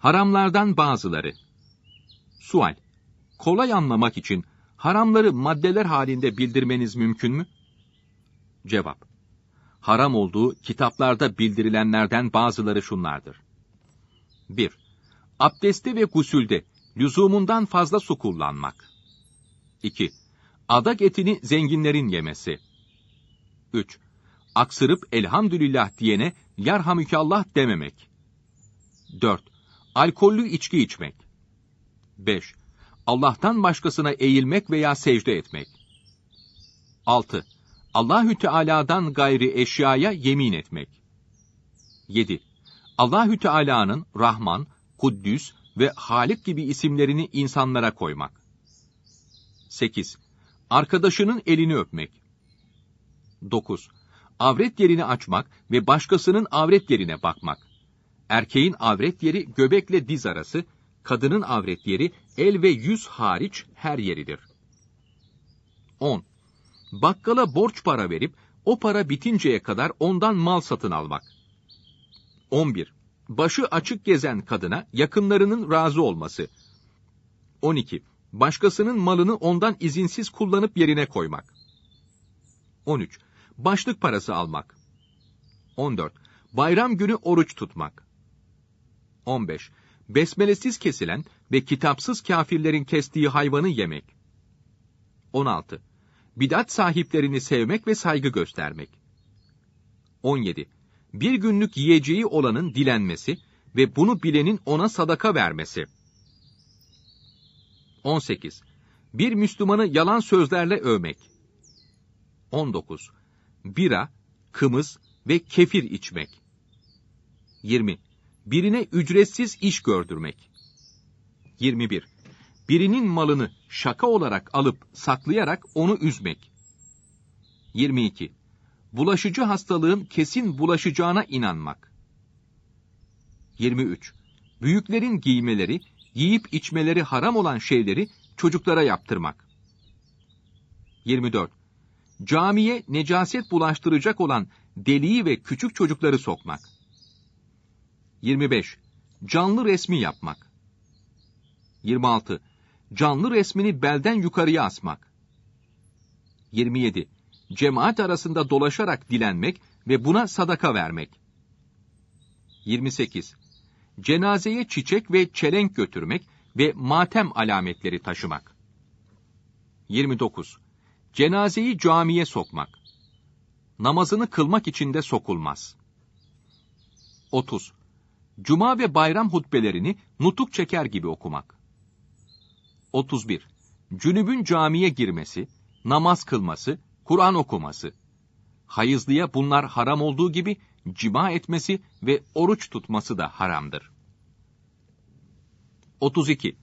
Haramlardan bazıları. Sual. Kolay anlamak için haramları maddeler halinde bildirmeniz mümkün mü? Cevap. Haram olduğu kitaplarda bildirilenlerden bazıları şunlardır. 1. Abdeste ve gusülde lüzumundan fazla su kullanmak. 2. Adak etini zenginlerin yemesi. 3. Aksırıp elhamdülillah diyene yarhamükallah dememek. 4. Alkollü içki içmek. 5. Allah'tan başkasına eğilmek veya secde etmek. 6. Allahü Teala'dan gayri eşyaya yemin etmek. 7. Allahü Teala'nın Rahman, Kuddüs ve Halik gibi isimlerini insanlara koymak. 8. Arkadaşının elini öpmek. 9. Avret yerini açmak ve başkasının avret yerine bakmak. Erkeğin avret yeri göbekle diz arası, kadının avret yeri el ve yüz hariç her yeridir. 10. Bakkala borç para verip o para bitinceye kadar ondan mal satın almak. 11. Başı açık gezen kadına yakınlarının razı olması. 12. Başkasının malını ondan izinsiz kullanıp yerine koymak. 13. Başlık parası almak. 14. Bayram günü oruç tutmak. 15. Besmelesiz kesilen ve kitapsız kafirlerin kestiği hayvanı yemek. 16. Bidat sahiplerini sevmek ve saygı göstermek. 17. Bir günlük yiyeceği olanın dilenmesi ve bunu bilenin ona sadaka vermesi. 18. Bir Müslümanı yalan sözlerle övmek. 19. Bira, kımız ve kefir içmek. 20. Birine ücretsiz iş gördürmek. 21. Birinin malını şaka olarak alıp saklayarak onu üzmek. 22. Bulaşıcı hastalığın kesin bulaşacağına inanmak. 23. Büyüklerin giymeleri, yiyip içmeleri haram olan şeyleri çocuklara yaptırmak. 24. Camiye necaset bulaştıracak olan deliği ve küçük çocukları sokmak. 25. Canlı resmi yapmak. 26. Canlı resmini belden yukarıya asmak. 27. Cemaat arasında dolaşarak dilenmek ve buna sadaka vermek. 28. Cenazeye çiçek ve çelenk götürmek ve matem alametleri taşımak. 29. Cenazeyi camiye sokmak. Namazını kılmak için de sokulmaz. 30. Cuma ve bayram hutbelerini nutuk çeker gibi okumak. 31. Cünübün camiye girmesi, namaz kılması, Kur'an okuması. Hayızlıya bunlar haram olduğu gibi cima etmesi ve oruç tutması da haramdır. 32.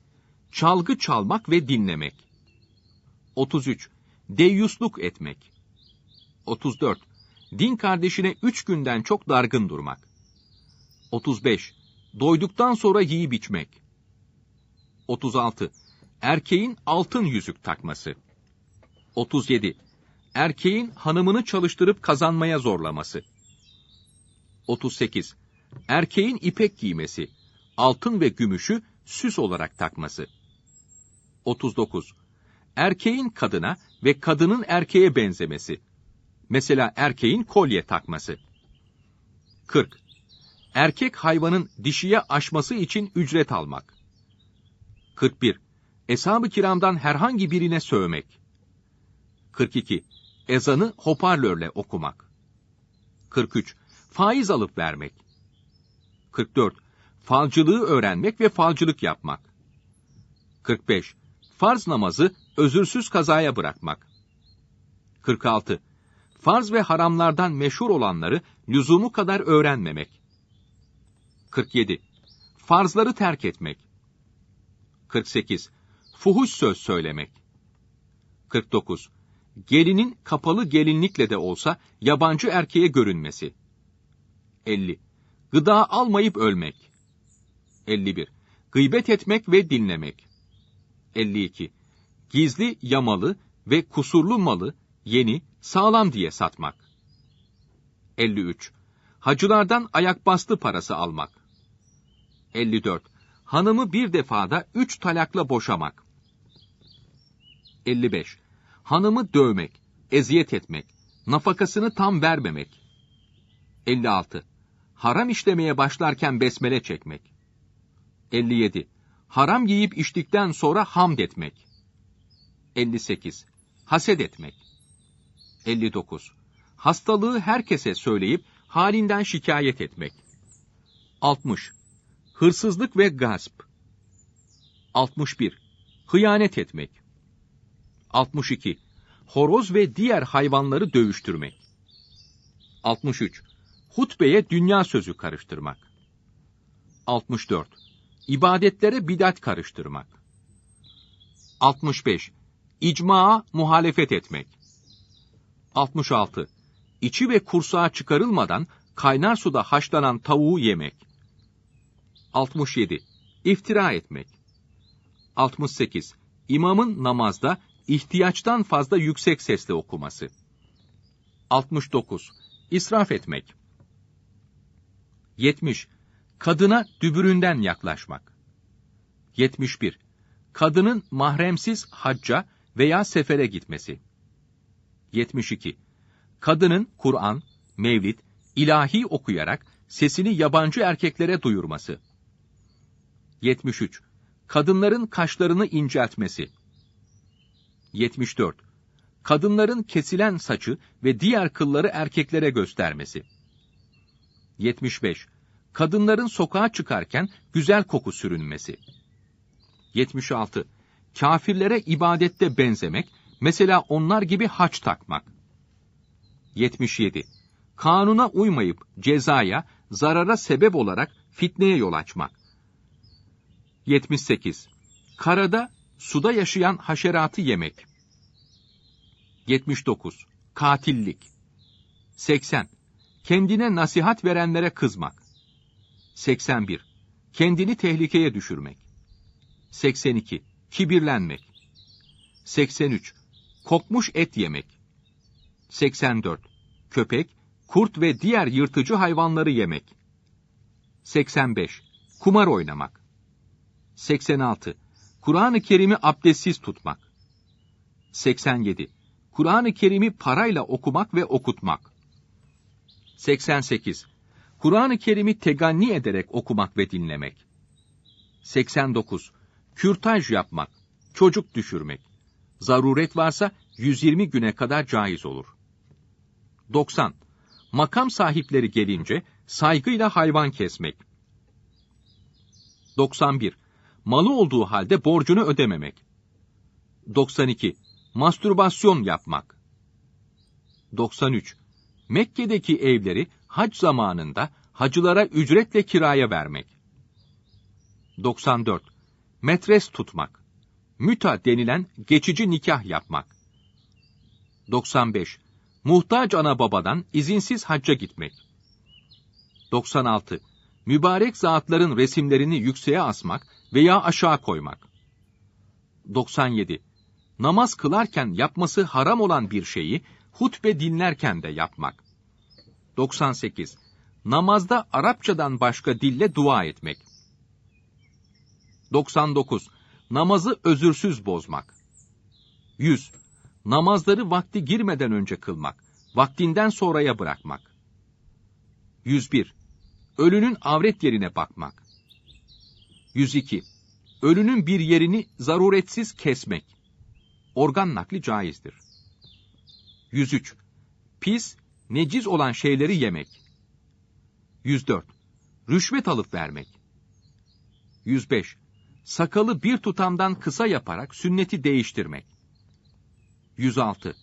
Çalgı çalmak ve dinlemek. 33. Deyyusluk etmek. 34. Din kardeşine üç günden çok dargın durmak. 35. Doyduktan sonra yiyip içmek. 36. Erkeğin altın yüzük takması. 37. Erkeğin hanımını çalıştırıp kazanmaya zorlaması. 38. Erkeğin ipek giymesi, altın ve gümüşü süs olarak takması. 39. Erkeğin kadına ve kadının erkeğe benzemesi. Mesela erkeğin kolye takması. 40. Erkek hayvanın dişiye aşması için ücret almak. 41. Eshab-ı kiramdan herhangi birine sövmek. 42. Ezanı hoparlörle okumak. 43. Faiz alıp vermek. 44. Falcılığı öğrenmek ve falcılık yapmak. 45. Farz namazı özürsüz kazaya bırakmak. 46. Farz ve haramlardan meşhur olanları lüzumu kadar öğrenmemek. 47. Farzları terk etmek. 48. Fuhuş söz söylemek. 49. Gelinin kapalı gelinlikle de olsa yabancı erkeğe görünmesi. 50. Gıda almayıp ölmek. 51. Gıybet etmek ve dinlemek. 52. Gizli yamalı ve kusurlu malı yeni, sağlam diye satmak. 53. Hacılardan ayak bastı parası almak. 54. Hanımı bir defada üç talakla boşamak. 55. Hanımı dövmek, eziyet etmek, nafakasını tam vermemek. 56. Haram işlemeye başlarken besmele çekmek. 57. Haram yiyip içtikten sonra hamd etmek. 58. Haset etmek. 59. Hastalığı herkese söyleyip halinden şikayet etmek. 60. Hırsızlık ve gasp. 61. Hıyanet etmek. 62. Horoz ve diğer hayvanları dövüştürmek. 63. Hutbeye dünya sözü karıştırmak. 64. İbadetlere bidat karıştırmak. 65. İcmaa muhalefet etmek. 66. İçi ve kursağı çıkarılmadan kaynar suda haşlanan tavuğu yemek. 67. İftira etmek. 68. İmamın namazda ihtiyaçtan fazla yüksek sesle okuması. 69. İsraf etmek. 70. Kadına dübüründen yaklaşmak. 71. Kadının mahremsiz hacca veya sefere gitmesi. 72. Kadının Kur'an, mevlid, ilahi okuyarak sesini yabancı erkeklere duyurması. 73. Kadınların kaşlarını inceltmesi. 74. Kadınların kesilen saçı ve diğer kılları erkeklere göstermesi. 75. Kadınların sokağa çıkarken güzel koku sürünmesi. 76. Kafirlere ibadette benzemek, mesela onlar gibi haç takmak. 77. Kanuna uymayıp cezaya, zarara sebep olarak fitneye yol açmak. 78. Karada, suda yaşayan haşeratı yemek. 79. Katillik. 80. Kendine nasihat verenlere kızmak. 81. Kendini tehlikeye düşürmek. 82. Kibirlenmek. 83. Kokmuş et yemek. 84. Köpek, kurt ve diğer yırtıcı hayvanları yemek. 85. Kumar oynamak. 86. Kur'an-ı Kerim'i abdestsiz tutmak. 87. Kur'an-ı Kerim'i parayla okumak ve okutmak. 88. Kur'an-ı Kerim'i teganni ederek okumak ve dinlemek. 89. Kürtaj yapmak, çocuk düşürmek. Zaruret varsa 120 güne kadar caiz olur. 90. Makam sahipleri gelince saygıyla hayvan kesmek. 91. Malı olduğu halde borcunu ödememek. 92. Mastürbasyon yapmak. 93. Mekke'deki evleri hac zamanında hacılara ücretle kiraya vermek. 94. Metres tutmak. Müta denilen geçici nikah yapmak. 95. Muhtaç ana babadan izinsiz hacca gitmek. 96. Mübarek zatların resimlerini yükseğe asmak veya aşağı koymak. 97. Namaz kılarken yapması haram olan bir şeyi hutbe dinlerken de yapmak. 98. Namazda Arapçadan başka dille dua etmek. 99. Namazı özürsüz bozmak. 100. Namazları vakti girmeden önce kılmak, vaktinden sonraya bırakmak. 101. Ölünün avret yerine bakmak. 102. Ölünün bir yerini zaruretsiz kesmek. Organ nakli caizdir. 103. Pis, neciz olan şeyleri yemek. 104. Rüşvet alıp vermek. 105. Sakalı bir tutamdan kısa yaparak sünneti değiştirmek. 106.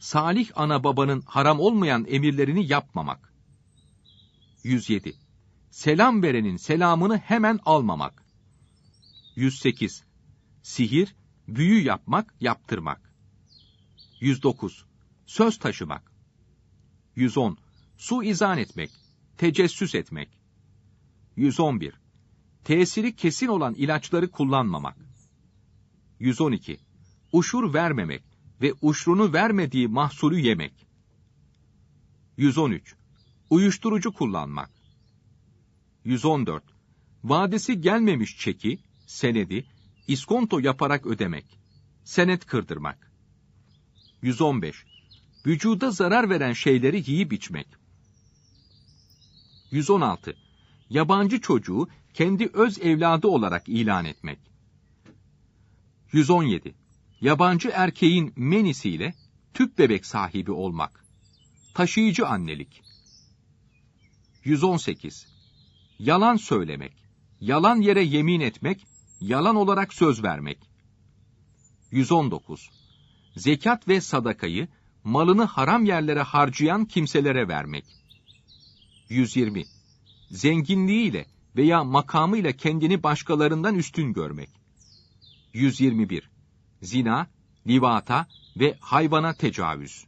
Salih ana babanın haram olmayan emirlerini yapmamak. 107. Selam verenin selamını hemen almamak. 108. Sihir, büyü yapmak, yaptırmak. 109. Söz taşımak. 110. Su izan etmek, tecessüs etmek. 111. Tesiri kesin olan ilaçları kullanmamak. 112. Uşur vermemek ve uşrunu vermediği mahsulü yemek. 113. Uyuşturucu kullanmak. 114. vadesi gelmemiş çeki, senedi, iskonto yaparak ödemek, senet kırdırmak. 115. Vücuda zarar veren şeyleri yiyip içmek. 116. Yabancı çocuğu kendi öz evladı olarak ilan etmek. 117. Yabancı erkeğin menisiyle tüp bebek sahibi olmak. Taşıyıcı annelik. 118. Yalan söylemek, yalan yere yemin etmek, yalan olarak söz vermek. 119. Zekat ve sadakayı malını haram yerlere harcayan kimselere vermek. 120. Zenginliğiyle veya makamıyla kendini başkalarından üstün görmek. 121. Zina, livata ve hayvana tecavüz.